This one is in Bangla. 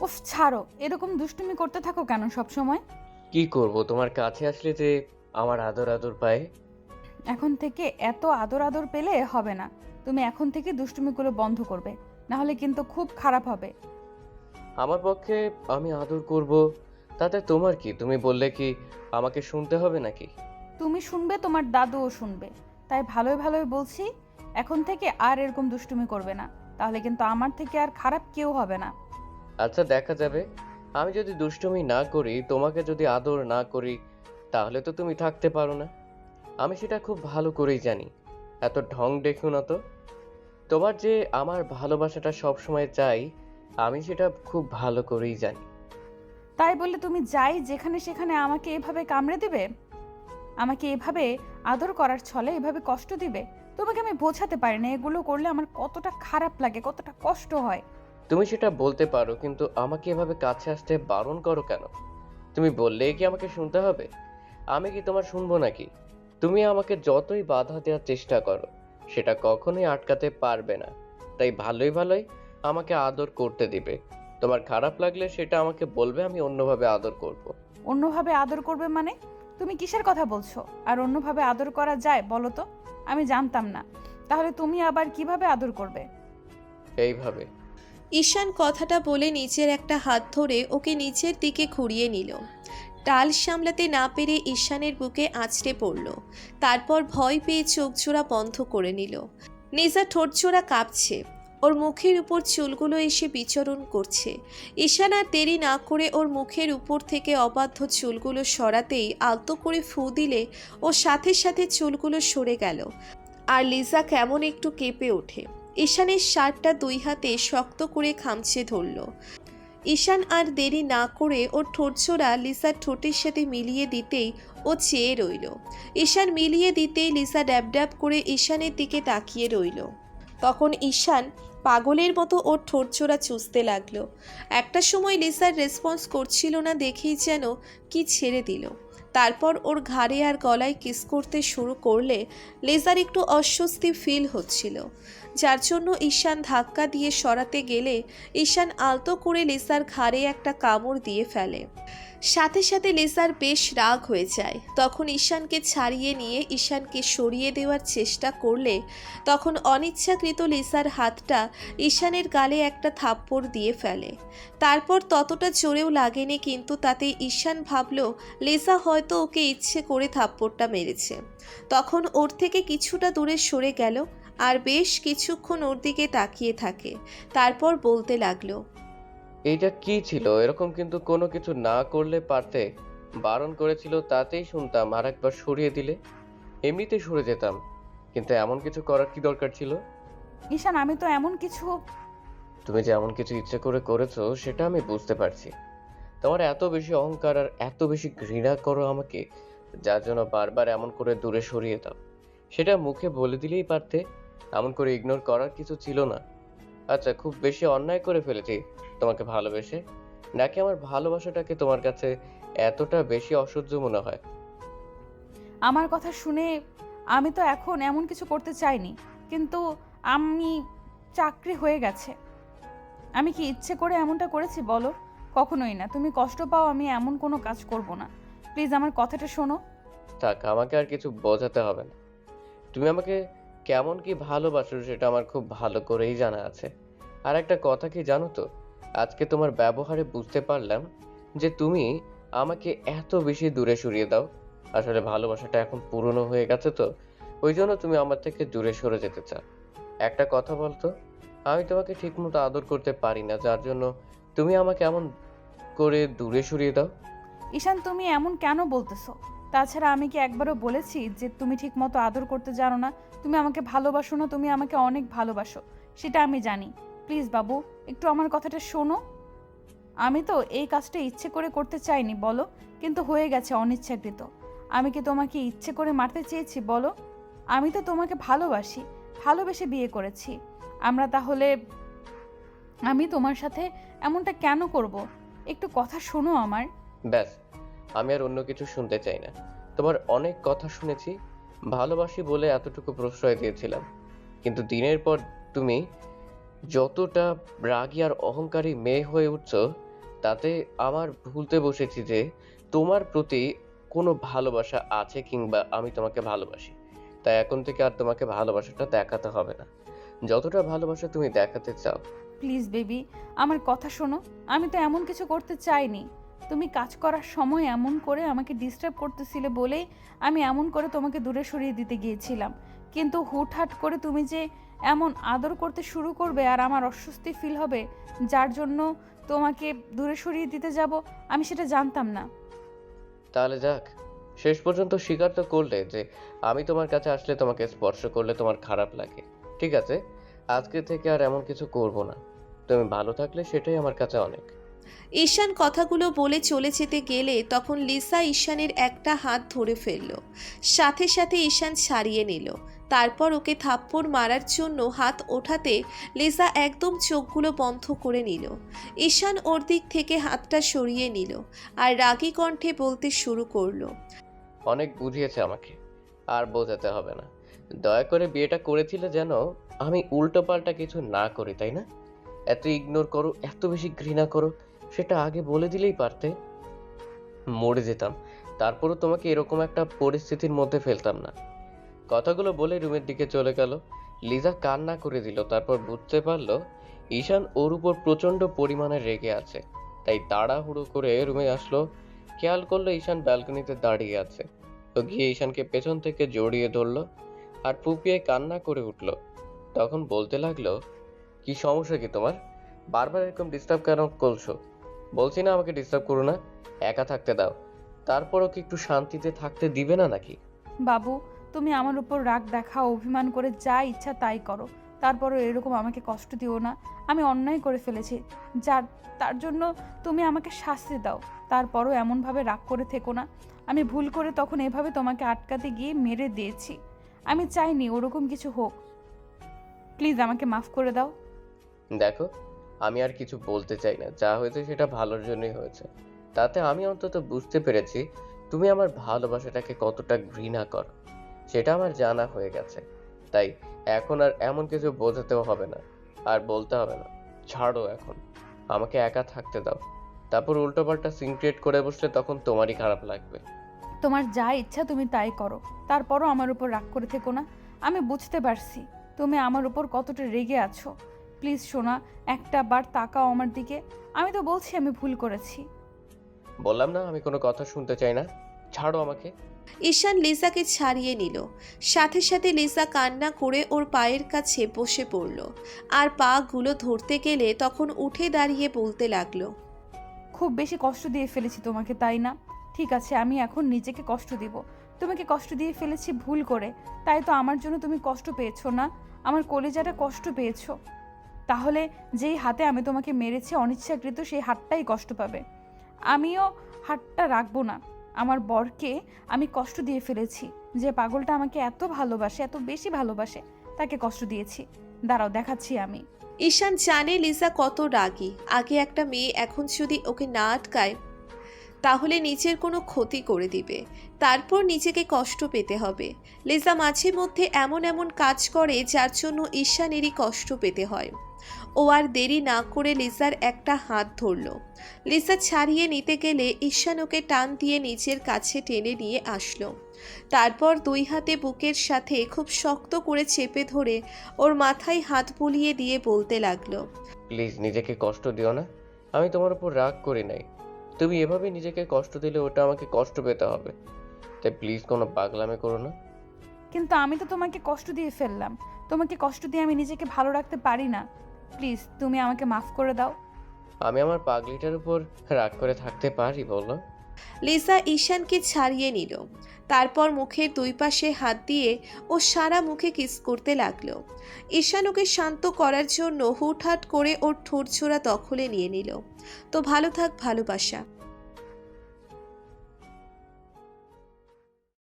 উফ ছাড়ো এরকম দুষ্টুমি করতে থাকো কেন সব সময় কি করব তোমার কাছে আসলে যে আমার আদর আদর পায়? এখন থেকে এত আদর আদর পেলে হবে না। তুমি এখন থেকে দুষ্টুমিগুলো বন্ধ করবে না হলে কিন্তু খুব খারাপ হবে। আমার পক্ষে আমি আদর করব তাতে তোমার কি? তুমি বললে কি আমাকে শুনতে হবে নাকি? তুমি শুনবে তোমার দাদুও শুনবে। তাই ভালোই ভালোই বলছি এখন থেকে আর এরকম দুষ্টুমি করবে না। তাহলে কিন্তু আমার থেকে আর খারাপ কেউ হবে না। আচ্ছা দেখা যাবে। আমি যদি দুষ্টুমি না করি, তোমাকে যদি আদর না করি, তাহলে তো তুমি থাকতে পারো না। আমি সেটা খুব ভালো করেই জানি। এত ঢং দেখো না তো। তোমার যে আমার ভালোবাসাটা সব সময় চাই, আমি সেটা খুব ভালো করেই জানি। তাই বলে তুমি যাই যেখানে সেখানে আমাকে এভাবে কামড়ে দিবে, আমাকে এভাবে আদর করার ছলে এভাবে কষ্ট দিবে, তোমাকে আমি বোঝাতে পারি না। এগুলো করলে আমার কতটা খারাপ লাগে, কতটা কষ্ট হয়। তুমি সেটা বলতে পারো কিন্তু আমাকে এভাবে কাছে আসতে বারণ করো কেন? তুমি বললে কি আমাকে শুনতে হবে? আমি কি তোমার শুনব নাকি? তুমি আমাকে যতই বাধা দেওয়ার চেষ্টা করো সেটা কখনোই আটকাতে পারবে না। তাই ভালোই ভালোই আমাকে আদর করতে দিবে। তোমার খারাপ লাগলে সেটা আমাকে বলবে আমি অন্যভাবে আদর করব। অন্যভাবে আদর করবে মানে? তুমি কিসের কথা বলছো? আর অন্যভাবে আদর করা যায় বলো তো? আমি জানতাম না। তাহলে তুমি আবার কীভাবে আদর করবে? এইভাবে। ঈশান কথাটা বলে নিচের একটা হাত ধরে ওকে নিচের দিকে ঘুরিয়ে নিল। টাল সামলাতে না পেরে ঈশানের বুকে আঁচড়ে পড়ল। তারপর ভয় পেয়ে চোখ জোড়া বন্ধ করে নিল। নিজা ঠোঁটজোড়া কাঁপছে। ওর মুখের উপর চুলগুলো এসে বিচরণ করছে। ঈশান আর দেরি না করে ওর মুখের উপর থেকে অবাধ্য চুলগুলো সরাতেই আলতো করে ফু দিলে ও সাথে সাথে চুলগুলো সরে গেল। আর লিজা কেমন একটু কেঁপে ওঠে। ঈশানের শার্টটা দুই হাতে শক্ত করে খামচে ধরল। ঈশান আর দেরি না করে ওর ঠোঁটছোড়া লিসার ঠোঁটের সাথে মিলিয়ে দিতেই ও চেয়ে রইল। ঈশান মিলিয়ে দিতেই লিসা ড্যাব ড্যাব করে ঈশানের দিকে তাকিয়ে রইল। তখন ঈশান পাগলের মতো ওর ঠোঁটছোড়া চুষতে লাগল। একটা সময় লিসার রেসপন্স করছিল না দেখেই যেন কি ছেড়ে দিল। তারপর ওর ঘাড়ে আর গলায় কিস করতে শুরু করলে লেজার একটু অস্বস্তি ফিল হচ্ছিল। যার জন্য ঈশান ধাক্কা দিয়ে সরাতে গেলে ঈশান আলতো করে লেজার ঘাড়ে একটা কামড় দিয়ে ফেলে। সাথে সাথে লিসার বেশ রাগ হয়ে যায়। তখন ঈশানকে ছাড়িয়ে নিয়ে ঈশানকে সরিয়ে দেওয়ার চেষ্টা করলে তখন অনিচ্ছাকৃত লিসার হাতটা ঈশানের গালে একটা থাপ্পড় দিয়ে ফেলে। তারপর ততটা জোরেও লাগেনি কিন্তু তাতে ঈশান ভাবল, লিসা হয়তো ওকে ইচ্ছে করে থাপ্পড়টা মেরেছে। তখন ওর থেকে কিছুটা দূরে সরে গেল আর বেশ কিছুক্ষণ ওর দিকে তাকিয়ে থাকে। তারপর বলতে লাগল এইটা কি ছিল? এরকম কিন্তু কোনো কিছু না করলে পারতে বারণ করেছিল তাতেই শুনতাম আর একবার সরিয়ে দিলে এমনিতে সরে যেতাম। কিন্তু এমন কিছু করার কি দরকার ছিল? ঈশান আমি তো এমন কিছু তুমি যে এমন কিছু ইচ্ছে করে করেছ সেটা আমি বুঝতে পারছি। তোমার এত বেশি অহংকার আর এত বেশি ঘৃণা করো আমাকে যার জন্য বারবার এমন করে দূরে সরিয়ে দাও। সেটা মুখে বলে দিলেই পারতে এমন করে ইগনোর করার কিছু ছিল না। আচ্ছা খুব বেশি অন্যায় করে ফেলেছি। তোমাকে ভালোবেসে নাকি আমার ভালোবাসাটাকে তোমার কাছে এতটা বেশি অসহ্য মনে হয়? আমার কথা শুনে আমি তো এখন এমন কিছু করতে চাইনি কিন্তু আমি চাকরি হয়ে গেছে। আমি কি ইচ্ছে করে এমনটা করেছি বলো? কখনোই না। তুমি কষ্ট পাও আমি এমন কোনো কাজ করব না। প্লিজ আমার কথাটা শোনো। থাক আমাকে আর কিছু বোঝাতে হবে না। তুমি আমাকে কেমন কি ভালোবাসো সেটা আমার খুব ভালো করেই জানা আছে। আর একটা কথা কি জানো তো? আজকে তোমার ব্যবহারে বুঝতে পারলাম যে তুমি আমাকে এত বেশি দূরে সরিয়ে দাও। আসলে ভালোবাসাটা এখন পুরনো হয়ে গেছে তো, ওই জন্য তুমি আমার থেকে দূরে সরে যেতে চাও। একটা কথা বলতো, আমি তোমাকে ঠিকমতো আদর করতে পারি না, যার জন্য তুমি আমাকে এমন করে দূরে সরিয়ে দাও। ঈশান, তুমি এমন কেন বলতেছো? তাছাড়া আমি কি একবারও বলেছি যে তুমি ঠিকমতো আদর করতে জানো না? তুমি আমাকে ভালোবাসো না, তুমি আমাকে অনেক ভালোবাসো, সেটা আমি জানি। প্লিজ বাবু, একটু আমার কথাটা শোনো। আমি তো এই কাজটা ইচ্ছে করে করতে চাইনি, বলো। কিন্তু হয়ে গেছে অনিচ্ছাকৃত। আমি কি তোমাকে ইচ্ছে করে মারতে চেয়েছি, বলো? আমি তো তোমাকে ভালোবাসি, ভালোবেসে বিয়ে করেছি। আমরা তাহলে, আমি তোমার সাথে এমনটা কেন করব? একটু কথা শোনো আমার। ব্যাস, আমি আর অন্য কিছু শুনতে চাই না। তোমার অনেক কথা শুনেছি, ভালোবাসি বলে এতটুকু প্রশ্রয় দিয়েছিলাম। কিন্তু দিনের পর তুমি যতটা রাগী আর অহংকারী মেয়ে হয়ে উঠছো, তাতে আমার ভুলতে বসেছি যে তোমার প্রতি কোনো ভালোবাসা আছে কিংবা আমি তোমাকে ভালোবাসি। তাই এখন থেকে আর তোমাকে ভালোবাসাটা দেখাতে হবে না। যতটা ভালোবাসা তুমি দেখাতে চাও। প্লিজ বেবি, আমার কথা শোনো। আমি তো এমন কিছু করতে চাইনি। তুমি কাজ করার সময় এমন করে আমাকে ডিস্টার্ব করতেছিলে বলেই আমি এমন করে তোমাকে দূরে সরিয়ে দিতে গিয়েছিলাম। কিন্তু হুটহাট করে তুমি যে এমন আদর করতে শুরু করবে আর আমার অস্বস্তি ফিল হবে, যার জন্য তোমাকে দূরে সরিয়ে দিতে যাব, আমি সেটা জানতাম না। তাহলে যাক, শেষ পর্যন্ত স্বীকার তো করলে যে আমি তোমার কাছে আসলে তোমাকে স্পর্শ করলে তোমার খারাপ লাগে। ঠিক আছে, আজকে থেকে আর এমন কিছু করব না। তুমি ভালো থাকলে সেটাই আমার কাছে অনেক। ঈশান কথাগুলো বলে চলে যেতে গেলে তখন লিসা ঈশানের একটা হাত ধরে ফেলল। সাথে সাথে ঈশান ছাড়িয়ে নিল। তারপর ওকে থাপ্পড় মারার জন্য হাত ওঠাতে লিসা একদম চোখগুলো বন্ধ করে নিল। ঈশান ওর দিক থেকে হাতটা সরিয়ে নিল আর রাগী কণ্ঠে বলতে শুরু করল, অনেক বুঝিয়েছে আমাকে, আর বোঝাতে হবে না। দয়া করে বিয়েটা করেছিলে যেন আমি উল্টোপাল্টা কিছু না করি, তাই না? এত ইগনোর করো, এত বেশি ঘৃণা করো সেটা আগে বলে দিলেই পারতে। মরে যেতাম। তারপরও তোমাকে এরকম একটা পরিস্থিতির মধ্যে ফেলতাম না। কথাগুলো বলে রুমের দিকে চলে গেল। লিজা কান্না করে দিল, তারপর বুঝতে পারল ঈশান ওর উপর প্রচণ্ড পরিমাণে রেগে আছে। তাই তাড়াহুড়ো করে রুমে আসলো। খেয়াল করল ঈশান ব্যালকনিতে দাঁড়িয়ে আছে। তো গিয়ে ঈশানকে পেছন থেকে জড়িয়ে ধরলো আর ফুপিয়ে কান্না করে উঠল। তখন বলতে লাগল, কি সমস্যা কি তোমার? বারবার এরকম ডিস্টার্ব কেন করছ? বলছি না আমাকে ডিস্টার্ব করো না একা থাকতে দাও। তারপরও কি একটু শান্তিতে থাকতে দিবে না নাকি? বাবু তুমি আমার উপর রাগ দেখাও অভিমান করে যা ইচ্ছা তাই করো। তারপরও এরকম আমাকে কষ্ট দিও না। আমি অন্যায় করে ফেলেছি। যার তার জন্য তুমি আমাকে শাস্তি দাও। তারপরও এমনভাবে রাগ করে থেকো না। আমি ভুল করে তখন এভাবে তোমাকে আটকাতে গিয়ে মেরে দিয়েছি। আমি চাইনি ওরকম কিছু হোক। প্লিজ আমাকে মাফ করে দাও। দেখো আমি আর কিছু বলতে চাই না। যা হয়েছে সেটা ভালোর জন্যই হয়েছে। তাতে আমি অন্তত বুঝতে পেরেছি, তুমি আমার ভালোবাসাটাকে কতটা ঘৃণা করো। সেটা আমার জানা হয়ে গেছে। তাই এখন আর এমন কিছু বোঝাতেও হবে না। আর বলতে হবে না, ছাড়ো এখন। আমাকে একা থাকতে দাও। তারপর উল্টোপাল্টা সিন ক্রিয়েট করে বসলে তখন তোমারই খারাপ লাগবে। তোমার যা ইচ্ছা তুমি তাই করো। তারপরও আমার উপর রাগ করে থেকো না। আমি বুঝতে পারছি তুমি আমার উপর কতটা রেগে আছো। প্লিজ শোনা একটা বার তাকাও আমার দিকে। আমি তো বলছি আমি ভুল করেছি। বললাম না আমি কোনো কথা শুনতে চাই না। ছাড়ো আমাকে। ঈশান লিসাকে ছাড়িয়ে নিল। সাথে সাথে লিসা কান্না করে ওর পায়ের কাছে বসে পড়ল। আর পাগুলো ধরতে গেলে তখন উঠে দাঁড়িয়ে বলতে লাগল খুব বেশি কষ্ট দিয়ে ফেলেছি তোমাকে তাই না? ঠিক আছে আমি এখন নিজেকে কষ্ট দিব। তোমাকে কষ্ট দিয়ে ফেলেছি ভুল করে। তাই তো আমার জন্য তুমি কষ্ট পেয়েছ না? আমার কলেজাটা কষ্ট পেয়েছ। তাহলে যেই হাতে আমি তোমাকে মেরেছি অনিচ্ছাকৃত সেই হাতটাই কষ্ট পাবে। আমিও হাতটা রাখব না। আমার বরকে আমি কষ্ট দিয়ে ফেলেছি। যে পাগলটা আমাকে এত ভালোবাসে, এত বেশি ভালোবাসে, তাকে কষ্ট দিয়েছি। দাঁড়াও, দেখাচ্ছি আমি। ঈশান জানে লিসা কত রাগী। আগে একটা মেয়ে এখন যদি ওকে না আটকায় তাহলে নিজের কোনো ক্ষতি করে দিবে। তারপর নিজেকে কষ্ট পেতে হবে। লেজা মাঝে মধ্যে এমন এমন কাজ করে যার জন্য ঈশানেরই কষ্ট পেতে হয়। ও আর দেরি না করে লিসার একটা হাত ধরল। লিসা ছাড়িয়ে নিতে গেলে ঈশান ওকে টান দিয়ে নিজের কাছে টেনে নিয়ে আসলো। তারপর দুই হাতে বুকের সাথে খুব শক্ত করে চেপে ধরে ওর মাথায় হাত বুলিয়ে দিয়ে বলতে লাগল, প্লিজ নিজেকে কষ্ট দিও না। আমি তোমার উপর রাগ করি নাই। তুমি এভাবে নিজেকে কষ্ট দিলে ওটা আমাকে কষ্ট পেতে হবে। তাই প্লিজ কোনো পাগলামি করো না। কিন্তু আমি তো তোমাকে কষ্ট দিয়ে ফেললাম। তোমাকে কষ্ট দিয়ে আমি নিজেকে ভালো রাখতে পারি না। প্লিজ তুমি আমাকে মাফ করে দাও। আমি আমার পাগলিটার উপর রাগ করে থাকতে পারি বলো। লিসা ঈশানকে ছাড়িয়ে নিল। তারপর মুখের দুই পাশে হাত দিয়ে ও সারা মুখে কিস করতে লাগল। ঈশান ওকে শান্ত করার জন্য হুটহাট করে ওর ঠোঁট ছোড়া দখলে নিয়ে নিল। তো ভালো থাক ভালোবাসা।